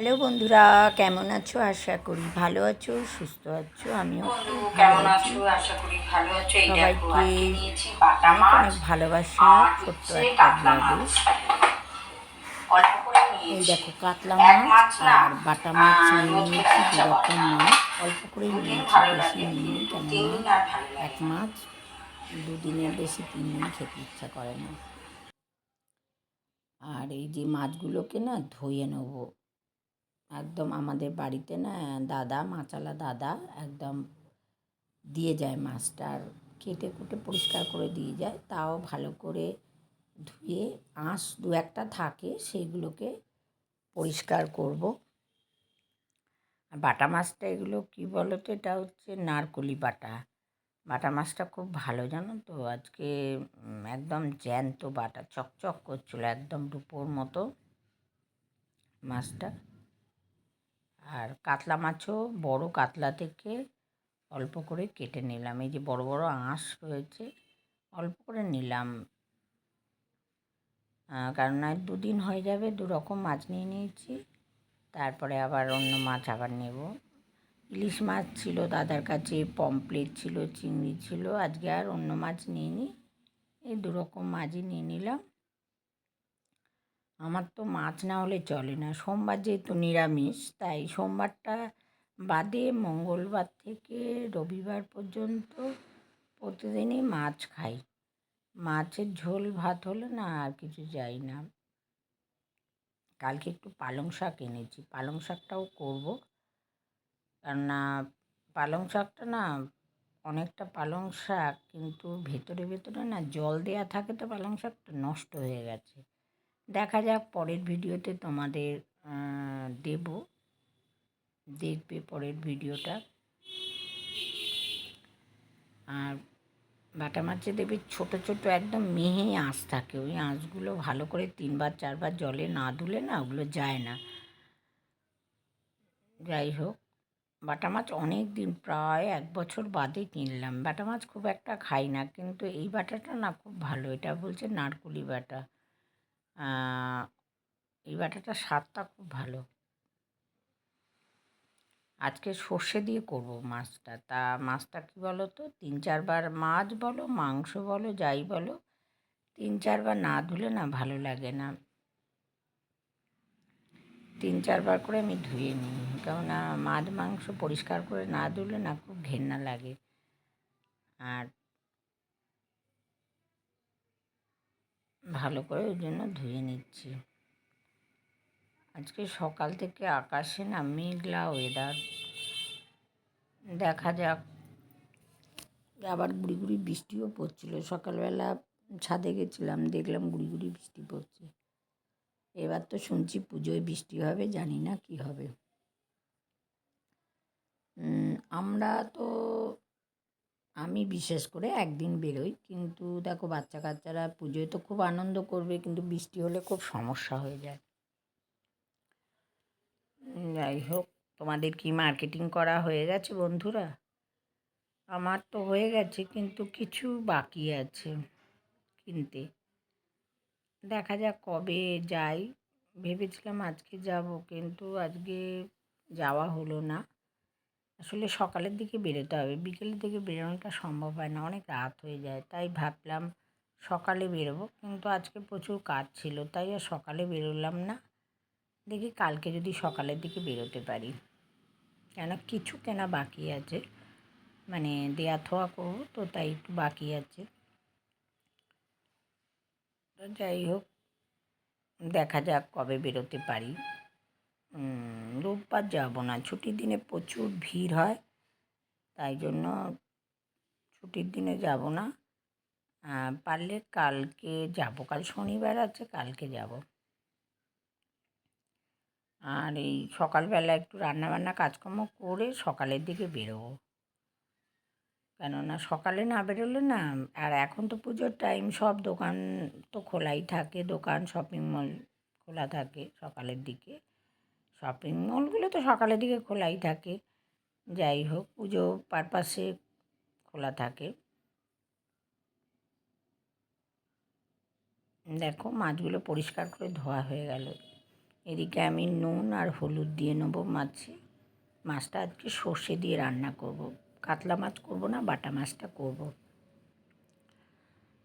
Hello বন্ধুরা কেমন আছো? আশা করি ভালো আছো সুস্থ আছো আমিও কেমন আছি? আশা করি ভালো আছো। দেখো সবাইকে অনেক ভালোবাসা ছোট্ট একটা ব্লগে। এই দেখো কাতলা মাছ আর বাটা মাছ নিয়ে নিয়েছি খেতে ইচ্ছা দু করে রকম মাছ। অল্প করেই দুদিন নিয়েছি বেশি কেননা লাগে। এক মাছ দুদিনের বেশি তিন দিন খেতে ইচ্ছা করে না। আর এই যে মাছগুলোকে না ধুয়ে নেব। একদম আমাদের বাড়িতে না দাদা মাচালা দাদা একদম দিয়ে যায় মাছটা আর কেটে কুটে পরিষ্কার করে দিয়ে যায়। তাও ভালো করে ধুয়ে আঁশ দু একটা থাকে সেইগুলোকে পরিষ্কার করব। বাটা মাছটা এগুলো কি বলো তো এটা হচ্ছে নারকলি বাটা। বাটা মাছটা খুব ভালো জানো তো, আজকে একদম জ্যান্ত বাটা, চকচক করছিল একদম রূপোর মতো মাছটা। আর কাতলা মাছও বড় কাতলা থেকে অল্প করে কেটে নিলাম। এই যে বড় বড় আঁশ রয়েছে, অল্প করে নিলাম। কারণ আর দুদিন হয়ে যাবে, দু রকম মাছ নিয়ে নিয়েছি। তারপরে আবার অন্য মাছ আবার নেব। ইলিশ মাছ ছিল দাদার কাছে পমপ্লেট ছিল, চিংড়ি ছিল, আজকে আর অন্য মাছ নিইনি। এই দু রকম মাছই নিয়ে নিলাম। আমার তো মাছ না হলে চলে না। সোমবার যেহেতু নিরামিষ, তাই সোমবারটা বাদে মঙ্গলবার থেকে রবিবার পর্যন্ত প্রতিদিনই মাছ খাই। মাছের ঝোল, ভাত হলে না আর কিছু যাই না। কালকে একটু পালং শাক এনেছি। পালং শাকটাও করব। কেননা পালং শাকটা না অনেকটা পালং শাক, কিন্তু ভেতরে ভেতরে না জল দেয়া থাকে তো পালং শাকটা নষ্ট হয়ে গেছে। দেখা যাক পরের ভিডিওতে তোমাদের দেব। দেখবে পরের ভিডিওটা। আর বাটা মাছে দেবে ছোট ছোট একদম মেহে আঁশ থাকে। ওই আঁশগুলো ভালো করে তিনবার, চারবার জলে না ধুলে না ওগুলো যায় না। যাই হোক, বাটা মাছ অনেক দিন প্রায় এক বছর বাদে কিনলাম। বাটা মাছ খুব একটা খাই না, কিন্তু এই বাটাটা না খুব ভালো। এটা বলছে নারকুলি বাটা। এই বাটাটা স্বাদটা খুব ভালো। আজকে সর্ষে দিয়ে করব মাছটা। তা মাছটা কী বলো তো তিন চারবার মাছ বলো, মাংস বলো, যাই বলো, তিন চারবার না ধুলে না ভালো লাগে না। তিন চারবার করে আমি ধুয়ে নিই, কেননা মাছ মাংস পরিষ্কার করে না ধুলে না খুব ঘেন্না লাগে। আর ভালো করে ওই জন্য ধুয়ে নিচ্ছি। আজকে সকাল থেকে আকাশে না মেঘলা ওয়েদার দেখা যাক। আবার গুড়ি গুড়ি বৃষ্টিও পড়ছিল। সকালবেলা ছাদে গেছিলাম, দেখলাম গুড়ি গুড়ি বৃষ্টি পড়ছে। এবার তো শুনছি পুজোয় বৃষ্টি হবে, জানি না কি হবে। আমরা তো আমি বিশেষ করে একদিন বেরোই, কিন্তু দেখো বাচ্চা কাচ্চারা পুজোয় তো খুব আনন্দ করবে, কিন্তু বৃষ্টি হলে খুব সমস্যা হয়ে যায়। যাই হোক, তোমাদের কি মার্কেটিং করা হয়ে গেছে বন্ধুরা? আমার তো হয়ে গেছে, কিন্তু কিছু বাকি আছে কিনতে। দেখা যাক কবে যাই। ভেবেছিলাম আজকে যাব, কিন্তু আজকে যাওয়া হলো না। আসলে সকালের দিকে বেরোতে হবে। বিকেলের দিকে বেরোনোটা সম্ভব হয় না, অনেক রাত হয়ে যায়। তাই ভাবলাম সকালে বেরোবো, কিন্তু আজকে প্রচুর কাজ ছিল, তাই আর সকালে বেরোলাম না। দেখি কালকে যদি সকালের দিকে বেরোতে পারি। কেন কিছু কেনা বাকি আছে। মানে দেয়া থোয়া করব তো, তাই একটু বাকি আছে। যাই হোক, দেখা যাক কবে বেরোতে পারি। উম, যাব না। ছুটির দিনে প্রচুর ভিড় হয় তাই জন্য ছুটির দিনে যাব না। পারলে কালকে যাব কাল শনিবার আছে কালকে যাব। আর এই সকালবেলা একটু রান্নাবান্না কাজকর্ম করে সকালের দিকে বেরোবো। কেননা সকালে না বেরোলে না আর এখন তো পুজোর টাইম সব দোকান তো খোলাই থাকে দোকান শপিং মল খোলা থাকে সকালের দিকে। শপিং মলগুলো তো সকালের দিকে খোলাই থাকে। যাই হোক, পুজো পারপাসে খোলা থাকে। দেখো, মাছগুলো পরিষ্কার করে ধোয়া হয়ে গেল। এদিকে আমি নুন আর হলুদ দিয়ে নেব মাছে। মাছটা আজকে সর্ষে দিয়ে রান্না করব। কাতলা মাছ করব না, বাটা মাছটা করব।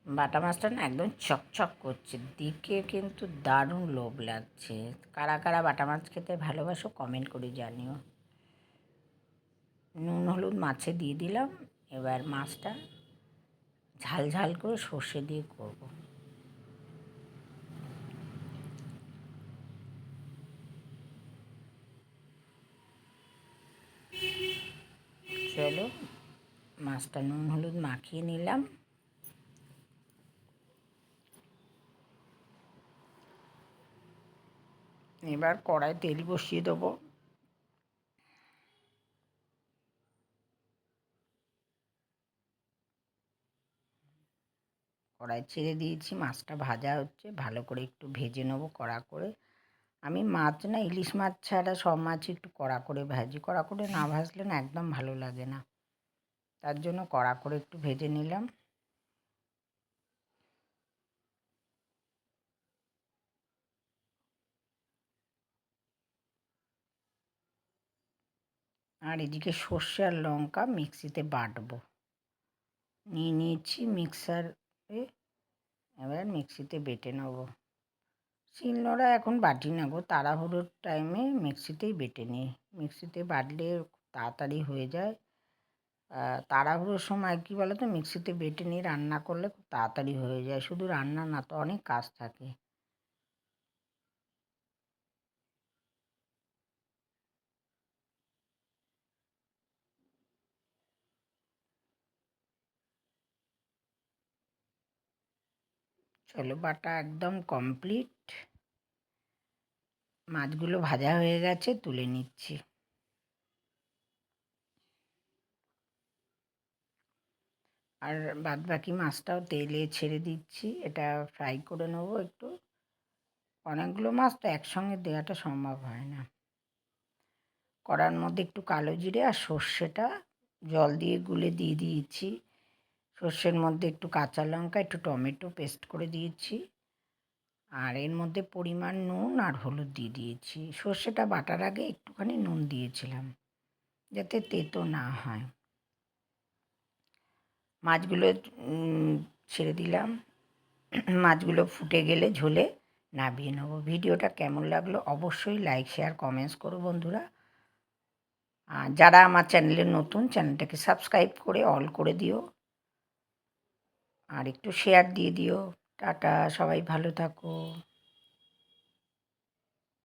বাটা মাছটা না একদম চকচক করছে। দিকে কিন্তু দারুণ লোভ লাগছে। কারা কারা বাটা মাছ খেতে ভালোবাসো কমেন্ট করে জানিও। নুন, হলুদ মাছে দিয়ে দিলাম। এবার মাছটা ঝাল ঝাল করে সর্ষে দিয়ে করব। চলো, মাছটা নুন, হলুদ মাখিয়ে নিলাম। এবার কড়াই তেল বসিয়ে দেবো। কড়াই ছেড়ে দিয়েছি, মাছটা ভাজা হচ্ছে, ভালো করে একটু ভেজে নেব কড়া করে। আমি মাছ না, ইলিশ মাছ ছাড়া সব মাছ একটু কড়া করে ভাজি। কড়া করে না ভাজলে না একদম ভালো লাগে না। তার জন্য কড়া করে একটু ভেজে নিলাম। আর এদিকে সর্ষে আর লঙ্কা মিক্সিতে বাটবো। নিয়ে নিয়েছি মিক্সারে এবার মিক্সিতে বেটে নেব। শিলনোড়া এখন বাটি না গো তাড়াহুড়োর টাইমে মিক্সিতেই বেটে নিই। মিক্সিতে বাটলে তাড়াতাড়ি হয়ে যায়। তাড়াহুড়োর সময় কী বলো তো মিক্সিতে বেটে নিয়ে রান্না করলে খুব তাড়াতাড়ি হয়ে যায়। শুধু রান্না না, তো অনেক কাজ থাকে। চলো বাটা একদম কমপ্লিট মাছগুলো ভাজা হয়ে গেছে, তুলে নিচ্ছি। আর বাদ বাকি মাছটাও তেলে ছেড়ে দিচ্ছি, এটা ফ্রাই করে নেব একটু। অনেকগুলো মাছ তো একসঙ্গে দেওয়াটা সম্ভব হয় না। কড়ার মধ্যে একটু কালো জিরে আর সর্ষেটা জল দিয়ে গুলে দিয়ে দিয়েছি। সর্ষের মধ্যে একটু কাঁচা লঙ্কা, একটু টমেটো পেস্ট করে দিয়েছি। আর এর মধ্যে পরিমাণ নুন আর হলুদ দিয়ে দিয়েছি। সর্ষেটা বাটার আগে একটুখানি নুন দিয়েছিলাম, যাতে তেতো না হয়। মাছগুলো ছেড়ে দিলাম। মাছগুলো ফুটে গেলে ঝোলে নামিয়ে নেব। ভিডিওটা কেমন লাগল অবশ্যই লাইক, শেয়ার, কমেন্টস করো বন্ধুরা। আর যারা আমার চ্যানেলে নতুন, চ্যানেলটাকে সাবস্ক্রাইব করে অল করে দিও। আর একটু শেয়ার দিয়ে দিও। টাটা সবাই ভালো থাকো।